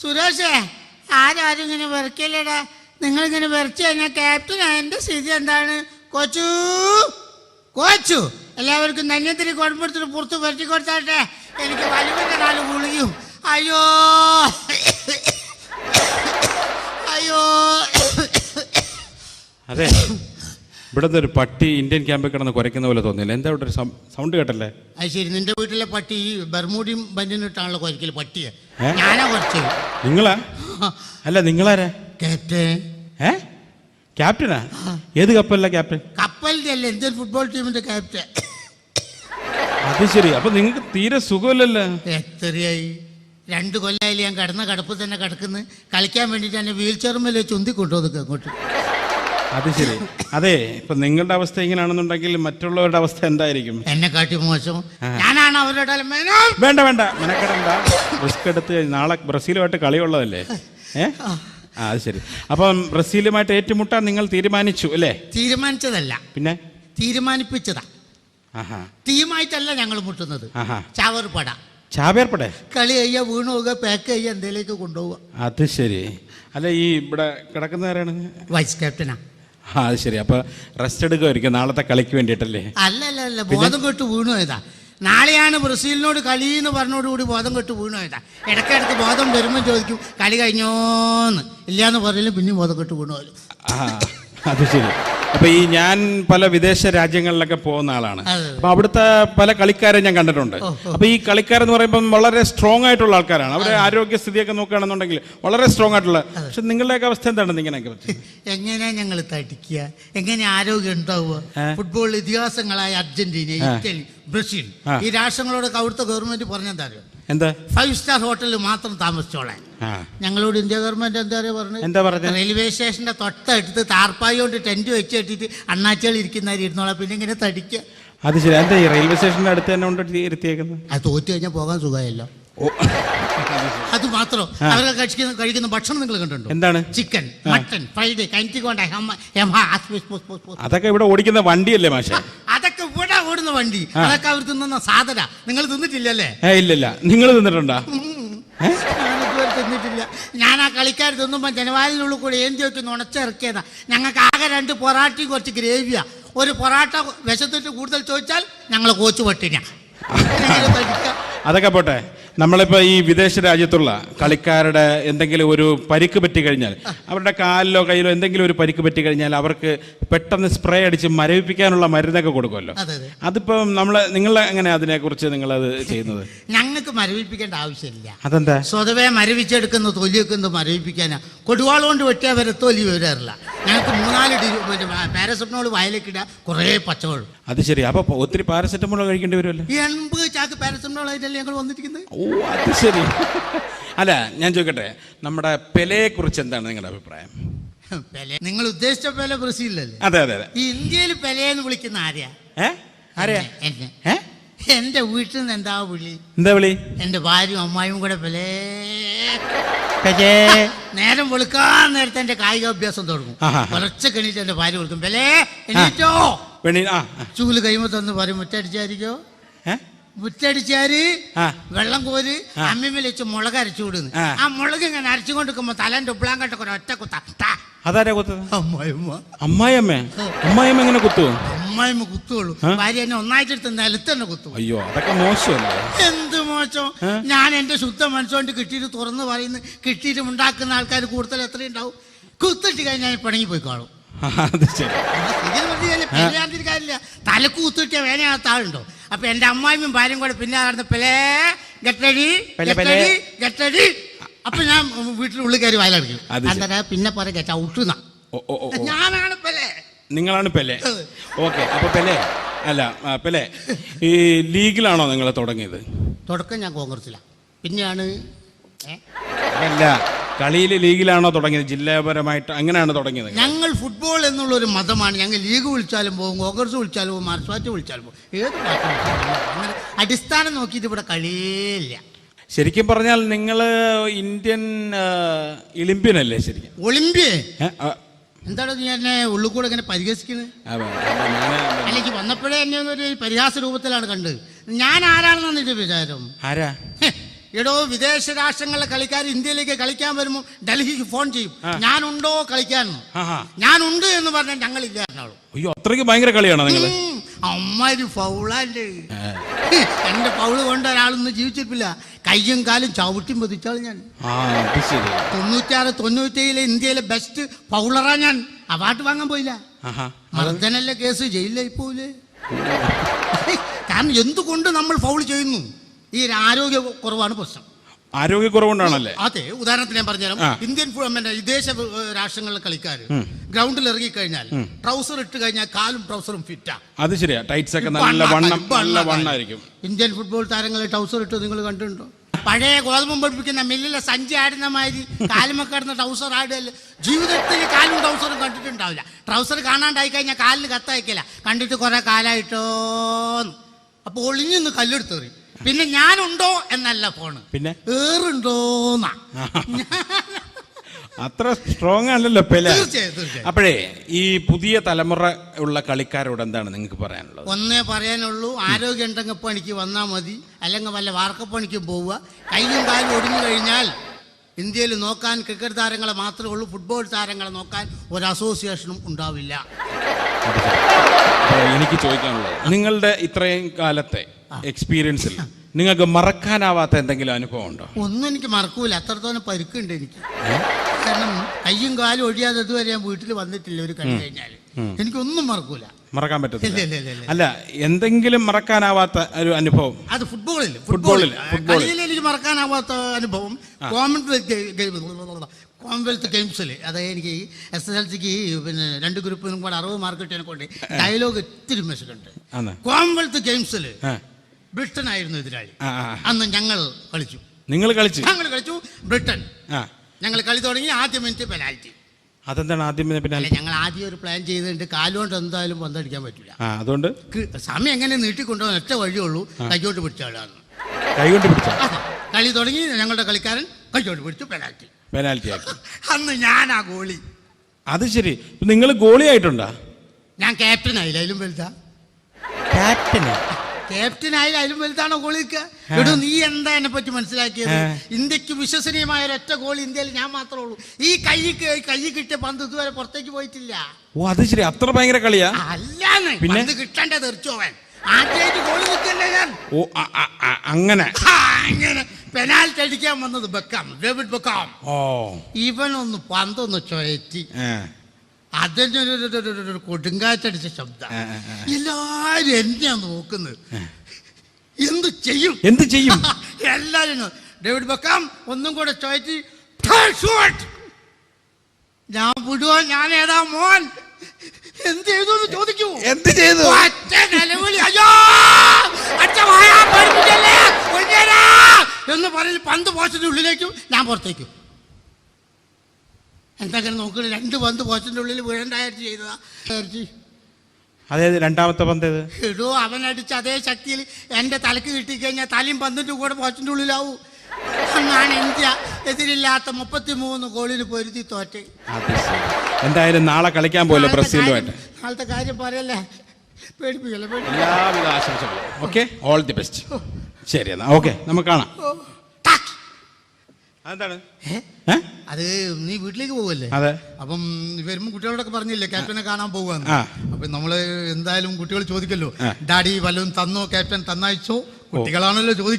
സുരേഷേ ആരാരും ഇങ്ങനെ വെറുക്കില്ലടാ? നിങ്ങളിങ്ങനെ വെറുച്ച് കഴിഞ്ഞാൽ ക്യാപ്റ്റൻ എന്റെ സ്ഥിതി എന്താണ്? കൊച്ചു കോച്ചു. എല്ലാവർക്കും ധന്യത്തിന് കൊടുപ്പെടുത്തിട്ട് പുറത്ത് വരട്ടി കൊടുത്താട്ടെ. എനിക്ക് വലുവിന്റെ നാല് ഗുളിയും അയ്യോ. അയ്യോ. അതെ. ഇവിടുത്തെ ഒരു പട്ടി ഇന്ത്യൻ ക്യാമ്പിൽ കിടന്ന് കുരയ്ക്കുന്ന പോലെ തോന്നിയില്ല. എന്താ ഇവിടെ ഒരു സൗണ്ട് കേട്ടല്ലേ? അത് ശരി നിന്റെ വീട്ടിലെ പട്ടി ഈ ബർമൂടിയും ബന്യനിട്ടാണല്ലോ കുറയ്ക്കൽ പട്ടിയെ? ഞാനാ കുറച്ചത് നിങ്ങളാ? അല്ല നിങ്ങളാരാ? ക്യാപ്റ്റൻ. ഏ? ക്യാപ്റ്റനാ? ഏത് കപ്പലിലാ ക്യാപ്റ്റൻ? കപ്പലിന്റെ അല്ലേ ഇന്ത്യൻ ഫുട്ബോൾ ടീമിന്റെ ക്യാപ്റ്റൻ. അത് ശരി. അപ്പൊ നിങ്ങൾക്ക് തീരെ സുഖമില്ലല്ലോ? എത്രയായി? രണ്ട് കൊല്ലായാലും ഞാൻ കിടന്ന കടപ്പ് തന്നെ കിടക്കുന്നു. കളിക്കാൻ വേണ്ടിയിട്ട് എന്നെ വീൽ ചെയർമേലെ ചുന്തി കൊണ്ടുവന്നു അങ്ങോട്ട്. അത് ശരി. അതെ ഇപ്പൊ നിങ്ങളുടെ അവസ്ഥ ഇങ്ങനെയാണെന്നുണ്ടെങ്കിൽ മറ്റുള്ളവരുടെ അവസ്ഥ എന്തായിരിക്കും? എന്നെ കാട്ടി മോശം. ഞാനാണ് അവരുടെ. വേണ്ട വേണ്ട. മെനക്കെടണ്ട. റിസ്ക് എടുത്ത് നാളെ ബ്രസീലുമായിട്ട് കളിയുള്ളതല്ലേ? ഏ? ആ. അത് ശരി. അപ്പം ബ്രസീലുമായിട്ട് ഏറ്റുമുട്ടാൻ നിങ്ങൾ തീരുമാനിച്ചു അല്ലേ? തീരുമാനിച്ചതല്ല. പിന്നെ? തീരുമാനിപ്പിച്ചതാ. ടീമായിട്ടല്ല ഞങ്ങൾ മുട്ടുന്നത്. ചാവർപട ചാവർപ്പട. ചാവേർപ്പടെ? കളി കഴിയ വീണ് പോവുക പാക്ക് ചെയ്യുക എന്തേലേക്ക് കൊണ്ടുപോവുക അത് ശരി. അല്ല ഈ ഇവിടെ കിടക്കുന്ന ആരാണ്? വൈസ് ക്യാപ്റ്റനാ ആ അത് ശരി. അപ്പൊ റെസ്റ്റ് എടുക്കുമായിരിക്കും. നാളത്തെ കളിക്ക് വേണ്ടിയിട്ടല്ലേ? അല്ല അല്ല അല്ല ബോധം കെട്ട് വീണു ഏതാ നാളെയാണ് ബ്രസീലിനോട് കളി എന്ന് പറഞ്ഞോടുകൂടി ബോധം കെട്ട് വീണു ഏതാ ഇടയ്ക്കിടയ്ക്ക് ബോധം വരുമ്പോൾ ചോദിക്കും കളി കഴിഞ്ഞോന്ന്? ഇല്ലാന്ന് പറഞ്ഞാലും പിന്നെയും ബോധം കെട്ട് വീണു ആ അത് ശരി. അപ്പൊ ഈ ഞാൻ പല വിദേശ രാജ്യങ്ങളിലൊക്കെ പോകുന്ന ആളാണ്. അപ്പൊ അവിടുത്തെ പല കളിക്കാരെ ഞാൻ കണ്ടിട്ടുണ്ട്. അപ്പൊ ഈ കളിക്കാരെന്ന് പറയുമ്പോൾ വളരെ സ്ട്രോങ് ആയിട്ടുള്ള ആൾക്കാരാണ്. അവരുടെ ആരോഗ്യസ്ഥിതിയൊക്കെ നോക്കുകയാണെന്നുണ്ടെങ്കിൽ വളരെ സ്ട്രോങ് ആയിട്ടുള്ള പക്ഷെ നിങ്ങളുടെയൊക്കെ അവസ്ഥ എന്താണ് ഇങ്ങനെയൊക്കെ പറ്റി എങ്ങനെയാ ഞങ്ങൾ തടിക്കുക? എങ്ങനെ ആരോഗ്യം ഉണ്ടാവുക? ഫുട്ബോൾ ഇതിഹാസങ്ങളായ അർജന്റീന ഇറ്റലി ബ്രസീൽ. ഈ രാഷ്ട്രങ്ങളോട് അവിടുത്തെ ഗവൺമെന്റ് പറഞ്ഞെന്താ എന്താ? ഫൈവ് സ്റ്റാർ ഹോട്ടലിൽ മാത്രം താമസിച്ചോളാൻ. ഞങ്ങളോട് ഇന്ത്യ ഗവൺമെന്റ് എന്താ പറയുക പറഞ്ഞത്? എന്താ പറഞ്ഞത്? റെയിൽവേ സ്റ്റേഷന്റെ തൊട്ടടുത്ത് താർപ്പായി കൊണ്ട് ടെന്റ് വെച്ച് കെട്ടിട്ട് അണ്ണാച്ചികൾ ഇരിക്കുന്നവർ ഇരുന്നോളാം. പിന്നെ ഇങ്ങനെ തടിക്കുക അത് ശരി. എന്താ ഈ റെയിൽവേ സ്റ്റേഷന്റെ അടുത്ത് തന്നെ കൊണ്ട് ഇരുത്തിയേക്കുന്നത്? അത് തോറ്റു കഴിഞ്ഞാൽ പോകാൻ സുഖമായല്ലോ. അത് മാത്രം. അവരൊക്കെ കഴിക്കുന്ന കഴിക്കുന്ന ഭക്ഷണം നിങ്ങൾ കണ്ടിട്ടുണ്ടോ? എന്താണ്? ചിക്കൻ മട്ടൺ ഫ്രൈഡ് അതൊക്കെ ഇവിടെ ഓടിക്കുന്ന വണ്ടിയല്ലേ മാഷെ? അതൊക്കെ ഇവിടെ ഓടുന്ന വണ്ടി. അതൊക്കെ അവർ തിന്നുന്ന സാധന. നിങ്ങൾ തിന്നിട്ടില്ലല്ലേ? ഇല്ലല്ല. നിങ്ങൾ തിന്നിട്ടുണ്ടോ? തിന്നിട്ടില്ല. ഞാൻ ആ കളിക്കാർ തിന്നുമ്പോൾ ജനവാലിനുള്ളിൽ കൂടെ ഏന്തി വെച്ച് നുണച്ചിറക്കിയതാ ഞങ്ങൾക്ക് ആകെ രണ്ട് പൊറാട്ടയും കുറച്ച് ഗ്രേവിയാ. ഒരു പൊറാട്ട വിശത്തിട്ട് കൂടുതൽ ചോദിച്ചാൽ ഞങ്ങൾ കോച്ച് പട്ടിനാ അതൊക്കെ പോട്ടെ. നമ്മളിപ്പോൾ ഈ വിദേശ രാജ്യത്തുള്ള കളിക്കാരുടെ എന്തെങ്കിലും ഒരു പരിക്ക് പറ്റി കഴിഞ്ഞാൽ അവരുടെ കാലിലോ കയ്യിലോ എന്തെങ്കിലും ഒരു പരിക്ക് പറ്റി കഴിഞ്ഞാൽ അവർക്ക് പെട്ടെന്ന് സ്പ്രേ അടിച്ച് മരവിപ്പിക്കാനുള്ള മരുന്നൊക്കെ കൊടുക്കുമല്ലോ. അതെ അതെ. അതിപ്പം നമ്മൾ നിങ്ങൾ എങ്ങനെ അതിനെക്കുറിച്ച് നിങ്ങൾ അത് ചെയ്യുന്നത്? ഞങ്ങൾക്ക് മരവിപ്പിക്കേണ്ട ആവശ്യമില്ല. അതെന്താ? സ്വതവേ മരവിച്ചെടുക്കുന്ന തൊലിയൊക്കെ എന്ത് മരവിപ്പിക്കാനാ. കൊടുവാൾ കൊണ്ട് വെട്ടിയാൽ വരെ തൊലി വരാറില്ല. ഞങ്ങൾക്ക് മൂന്നാൽ പാരസെറ്റമോൾ വയലേക്കിടുക കുറേ പച്ചവെള്ളം. അത് ശരി. അപ്പൊ ഒത്തിരി പാരസെറ്റമോൾ കഴിക്കേണ്ടി വരുമല്ലോ. എൺപത് ചാക്ക് പാരസെറ്റമോൾ ആയിട്ടല്ലേ ഞങ്ങൾ വന്നിരിക്കുന്നത്. ഓ അത് ശരി. അല്ല ഞാൻ ചോദിക്കട്ടെ നമ്മുടെ പെലയെ കുറിച്ച് എന്താണ് നിങ്ങളുടെ അഭിപ്രായം? പെലെ നിങ്ങൾ ഉദ്ദേശിച്ച പെലെ ബ്രസീലിലല്ലേ? അതെ അതെ അതെ. ഈ ഇന്ത്യയിൽ പെലെന്ന് വിളിക്കുന്ന ആരെയാ ഏ? ആരെയാ? എന്നെ ഏ? എന്റെ വീട്ടിൽ നിന്ന് എന്താ വിളി? എന്താ വിളി? എന്റെ ഭാര്യയും അമ്മായും കൂടെ പെലേ. നേരം വെളുക്കാൻ നേരത്തെ എന്റെ കായിക അഭ്യാസം തുടങ്ങും. കുറച്ച് കഴിഞ്ഞിട്ട് എന്റെ ഭാര്യ വിളിക്കും. പെലേ എണീറ്റോ. ചൂൽ കൈമ തന്ന് പറയും മുറ്റടിച്ചായിരിക്കോ ഏ? മുറ്റടിച്ചാര് വെള്ളം കോര് ആ. വെച്ച് മുളക് അരച്ചു വിടുന്നു ആ. മുളക് ഇങ്ങനെ അരച്ചുകൊണ്ട് നിൽക്കുമ്പോ തലേന്റെ ഉപ്പിളാങ്കട്ടൊക്കെ ഒറ്റ കുത്ത. അതാരാ കുത്തത്? അമ്മായിമ്മ അമ്മായിയമ്മേ? അമ്മായിയമ്മ എങ്ങനെ കുത്തു അമ്മായിമ്മ കുത്തുള്ളൂ. ഭാര്യ എന്നെ ഒന്നായിട്ടെടുത്ത് നിലത്ത് തന്നെ കുത്തും. അയ്യോ അതൊക്കെ മോശമല്ലേ? എന്ത് മോശം? ഞാൻ എന്റെ ശുദ്ധ മനസ്സുകൊണ്ട് കിട്ടിയിട്ട് തുറന്ന് പറയുന്നു. കിട്ടിയിട്ട് ഉണ്ടാക്കുന്ന ആൾക്കാർ കൂടുതൽ എത്രയുണ്ടാവും? കുത്തിട്ട് കഴിഞ്ഞാൽ പണങ്ങി പോയിക്കോളും. അത് ശരി. തലക്ക് കുത്തിട്ടിയ വേനകത്ത് ആളുണ്ടോ? അപ്പൊ എന്റെ അമ്മായിയും ഭാര്യയും കൂടെ പിന്നെ നടന്ന പെലേ ഗട്ടടി. ഗട്ടടി ഗട്ടടി അപ്പൊ ഞാൻ വീട്ടിനുള്ളിൽ കയറി വയലടിക്കും. അന്നേരം പിന്നെ പറ ഗട്ട ഔട്ടുന്ന ഓ ഓ ഓ, ഓ. ഞാനാണ് പെലേ. നിങ്ങളാണ് പെലെ. ഓക്കെ അപ്പൊ പെലെ. അല്ല പെലെ ഈ ലീഗിലാണോ നിങ്ങൾ തുടങ്ങിയത്? തുടക്കം ഞാൻ കോൺഗ്രസിലാണ് പിന്നെയാണ് അല്ല കളിയിൽ ലീഗിലാണോ തുടങ്ങിയത്? ജില്ലാപരമായിട്ട് അങ്ങനെയാണ് തുടങ്ങിയത്? ഞങ്ങൾ ഫുട്ബോൾ എന്നുള്ള ഒരു മതമാണ്. ഞങ്ങൾ ലീഗ് വിളിച്ചാലും പോകും കോൺഗ്രസ് വിളിച്ചാലും പോകും മാർക്സ് വിളിച്ചാലും പോകും. ഏത് പാർട്ടി വിളിച്ചാലും ഞങ്ങൾ അങ്ങനെ അടിസ്ഥാനം നോക്കിയിട്ട് ഇവിടെ കളിയില്ല ശരിക്കും പറഞ്ഞാൽ നിങ്ങൾ ഇന്ത്യൻ ഒളിമ്പ്യൻ അല്ലേ ശരിക്കും? ഒളിമ്പ്യ ഏ? ആ, എന്താണ് നീ എന്നെ ഉള്ളിൽ കൂടെ ഇങ്ങനെ പരിഹസിക്കുന്നത് ആ, ഞാൻ അല്ലെങ്കിൽ വന്നപ്പോഴേ എന്നെ ഒരു പരിഹാസ രൂപത്തിലാണ് കണ്ടത്. ഞാൻ ആരാണെന്നാണ് ഇത് വിചാരം. ആരാ? ഹെ, എടോ വിദേശ രാഷ്ട്രങ്ങളിലെ കളിക്കാർ ഇന്ത്യയിലേക്ക് കളിക്കാൻ വരുമ്പോൾ ഡൽഹിക്ക് ഫോൺ ചെയ്യും. ഞാനുണ്ടോ കളിക്കാൻ. ഞാനുണ്ട് എന്ന് പറഞ്ഞാൽ ഞങ്ങൾ അയ്യോ അത്രയ്ക്ക് ഭയങ്കര കളിയാണോ നിങ്ങൾ അമ്മാര് ഫൗളാന്റെ എന്റെ ഫൗൾ കൊണ്ട് ഒരാളൊന്നും ജീവിച്ചിട്ടില്ല. കയ്യും കാലും ചവിട്ടി മതിച്ചാൾ ഞാൻ. തൊണ്ണൂറ്റാറ് തൊണ്ണൂറ്റേഴിലെ ഇന്ത്യയിലെ ബെസ്റ്റ് ഫൗളറാ ഞാൻ. അവാർഡ് വാങ്ങാൻ പോയില്ല. മർദ്ദനല്ല കേസ് ജയിലിലായി പോലെ കാരണം എന്തുകൊണ്ട് നമ്മൾ ഫൗൾ ചെയ്യുന്നു? ഈ ആരോഗ്യ കുറവാണ് പ്രശ്നം. ആരോഗ്യ കുറവുണ്ടാണല്ലേ അതെ ഉദാഹരണത്തിന് ഞാൻ പറഞ്ഞുതരാം. ഇന്ത്യൻ വിദേശ രാഷ്ട്രങ്ങളിലെ കളിക്കാർ ഗ്രൗണ്ടിൽ ഇറങ്ങി കഴിഞ്ഞാൽ ട്രൗസർ ഇട്ട് കഴിഞ്ഞാൽ കാലും ട്രൗസറും ഫിറ്റാ അത് ശരിയാ. ടൈറ്റ്സ് ഒക്കെ നല്ല വണ്ണം നല്ല വണ്ണായിരിക്കും. ഇന്ത്യൻ ഫുട്ബോൾ താരങ്ങളെ ട്രൗസർ ഇട്ട് നിങ്ങൾ കണ്ടിട്ടുണ്ടോ? പഴയ ഗോതമ്പ് പഠിപ്പിക്കുന്ന മില്ലിലെ സഞ്ചി ആടുന്ന മാതിരി കാലുമൊക്കെ ആടുന്ന ട്രൗസർ ആടുകയല്ല? ജീവിതത്തിൽ കാലും ട്രൗസറും കണ്ടിട്ടുണ്ടാവില്ല. ട്രൗസർ കാണാണ്ടായി കഴിഞ്ഞാൽ കാലിന് കത്തയക്കില്ല. കണ്ടിട്ട് കുറെ കാലായിട്ടോ അപ്പൊ ഒളിഞ്ഞൊന്ന് കല്ലെടുത്തേറി പിന്നെ ഞാനുണ്ടോ എന്നല്ല ഫോണ് പിന്നെ? ഏറുണ്ടോന്നാ അത്ര സ്ട്രോങ് അല്ലല്ലോ പെല. അപ്പോഴേ ഈ പുതിയ തലമുറ ഉള്ള കളിക്കാരോട് എന്താണ് നിങ്ങൾക്ക് പറയാനുള്ളത്? ഒന്നേ പറയാനുള്ളൂ ആരോഗ്യം ഉണ്ടെങ്കിൽ പണിക്ക് വന്നാൽ മതി അല്ലെങ്കിൽ വല്ല വാർക്കപ്പണിക്ക് പോവുക. കൈയും കാലും ഒടിഞ്ഞു കഴിഞ്ഞാൽ ഇന്ത്യയിൽ നോക്കാൻ ക്രിക്കറ്റ് താരങ്ങളെ മാത്രമേ ഉള്ളൂ ഫുട്ബോൾ താരങ്ങളെ നോക്കാൻ ഒരു അസോസിയേഷനും ഉണ്ടാവില്ല. എനിക്ക് ചോദിക്കാനുള്ളത് നിങ്ങളുടെ ഇത്രയും കാലത്തെ എക്സ്പീരിയൻസിൽ നിങ്ങൾക്ക് മറക്കാനാവാത്ത എന്തെങ്കിലും അനുഭവം ഉണ്ടോ? ഒന്നും എനിക്ക് മറക്കൂല. അത്രത്തോളം പരുക്കുണ്ട് എനിക്ക്. കാരണം കയ്യും കാലും ഒഴിയാതെ ഇതുവരെ ഞാൻ വീട്ടിൽ വന്നിട്ടില്ല ഒരു കളി കഴിഞ്ഞാൽ. എനിക്കൊന്നും മറക്കൂല. മറക്കാൻ പറ്റത്തില്ല. അല്ല എന്തെങ്കിലും മറക്കാനാവാത്ത ഒരു അനുഭവം? അത് ഫുട്ബോളിൽ ഫുട്ബോളിൽ. കളിയിൽ എനിക്ക് മറക്കാനാവാത്ത അനുഭവം കോമൺവെൽത്ത് കോമൺവെൽത്ത് ഗെയിംസിൽ അതായത് എനിക്ക് എസ് എസ് എൽ സിക്ക് പിന്നെ രണ്ട് ഗ്രൂപ്പിനും കൂടെ അറുപത് മാർക്ക് കിട്ടിയതിനെ കൊണ്ട് ഡയലോഗ് ഒത്തിരി മെസ്സുണ്ട് കോമൺവെൽത്ത് ഗെയിംസിൽ ആയിരുന്നു എതിരാളി. അന്ന് ഞങ്ങൾ കളിച്ചു. നിങ്ങൾ കളിച്ചു? ഞങ്ങൾ കളിച്ചു ബ്രിട്ടൻ. ഞങ്ങൾ കളി തുടങ്ങി ആദ്യ മിനിറ്റ് പെനാൽറ്റി അതെന്താണ് ആദ്യം പിന്നെ അല്ല ഞങ്ങൾ ആദ്യം ഒരു പ്ലാൻ ചെയ്തിട്ട് കാലുകൊണ്ട് എന്തായാലും പന്തടിക്കാൻ പറ്റില്ല അതുകൊണ്ട്? സമയം എങ്ങനെ നീട്ടിക്കൊണ്ടുപോകാൻ ഒറ്റ വഴിയുള്ളൂ കൈകൊണ്ട് പിടിച്ചാളാണ് കൈകൊണ്ട് പിടിച്ച കളി തുടങ്ങി ഞങ്ങളുടെ കളിക്കാരൻ കൈകൊണ്ട് പിടിച്ചു പെനാൽറ്റി പെനാൽറ്റി അന്ന് ഞാനാ ഗോളി. അത് ശരി. നിങ്ങൾ ഗോളി ആയിട്ടുണ്ടാ ഞാൻ ക്യാപ്റ്റൻ ആയില്ല അതിലും വലുതാ. ക്യാപ്റ്റൻ ആയാലും അതിലും വലുതാണോ ഗോളിക്ക് എടോ നീ എന്താ എന്നെ പറ്റി മനസ്സിലാക്കിയത്? ഇന്ത്യയ്ക്ക് വിശ്വസനീയമായ ഒരൊറ്റ ഗോൾ ഇന്ത്യയിൽ ഞാൻ മാത്രമേ ഉള്ളൂ. ഈ കൈ കൈ കിട്ടിയ പന്ത് ഇതുവരെ പുറത്തേക്ക് പോയിട്ടില്ല. ഓ അത് ശരി. അത്ര ഭയങ്കര കളിയാ? അല്ലാന്ന്. പിന്നെ? പന്ത് തീർച്ചയോ തെറിച്ചോവൻ ആദ്യമായിട്ട് ഗോൾ ഞാൻ? ഓ ആ, അങ്ങനെ. പെനാൽറ്റി അടിക്കാൻ വന്നത് ബക്കാം. ഡേവിഡ് ബക്കാം. ഇവനൊന്ന് പന്തൊന്ന് ചുഴറ്റി. ഒരു കൊടുങ്കാറ്റടിച്ച ശബ്ദം. എല്ലാരും എന്നെയാ നോക്കുന്നത്? എന്ത് ചെയ്യും? എന്ത് ചെയ്യും? എല്ലാരും ഡേവിഡ് ബക്കാം ഒന്നും കൂടെ ഷോട്ട്! ഞാൻ വിടുവാ ഞാൻ ഏതാ മോൻ? എന്ത് ചെയ്തു എന്ന് ചോദിക്കൂ. എന്ത് ചെയ്തു? നിലവിളി. അയ്യോ! എന്ന് പറഞ്ഞ് പന്ത് പോസ്റ്റിന്റെ ഉള്ളിലേക്കും ഞാൻ പുറത്തേക്കും. എന്തെങ്കിലും നോക്കണ രണ്ട് പന്ത് പോസ്റ്റിന്റെ ഉള്ളിൽ വീഴണ്ടായിട്ട് ചെയ്തതാ. അതായത് രണ്ടാമത്തെ പന്ത് ഏത്? അവൻ അവനടിച്ച അതേ ശക്തിയിൽ എന്റെ തലക്ക് കിട്ടിക്കഴിഞ്ഞാൽ തലയും പന്തിന്റെ കൂടെ പോസ്റ്റിന്റെ ഉള്ളിലാവൂ. അന്നാണ് ഇന്ത്യ എതിരില്ലാത്ത മുപ്പത്തി മൂന്ന് ഗോളിന് പൊരുതി തോറ്റ്. എന്തായാലും നാളെ കളിക്കാൻ പോലെ നാളത്തെ ബ്രസീലുമായിട്ട്. കാര്യം- നാളത്തെ കാര്യം പറയല്ലേ? പേടിപ്പിക്കല്ലേ പേടി എല്ലാവിധ ആശംസകളും. ഓക്കെ ഓൾ ദി ബെസ്റ്റ് ശരി എന്നാ. ഓക്കെ നമുക്ക് കാണാം. അതെന്താണ്? അത് നീ വീട്ടിലേക്ക് പോവല്ലേ? അതെ. അപ്പം വരുമ്പോൾ കുട്ടികളോടൊക്കെ പറഞ്ഞില്ലേ ക്യാപ്റ്റനെ കാണാൻ പോവാന്ന്. അപ്പൊ നമ്മൾ എന്തായാലും കുട്ടികൾ ചോദിക്കല്ലോ ഡാഡി വല്ലതും തന്നോ ക്യാപ്റ്റൻ തന്നയച്ചോ? കുട്ടികളാണല്ലോ ചോദിക്കുന്നത്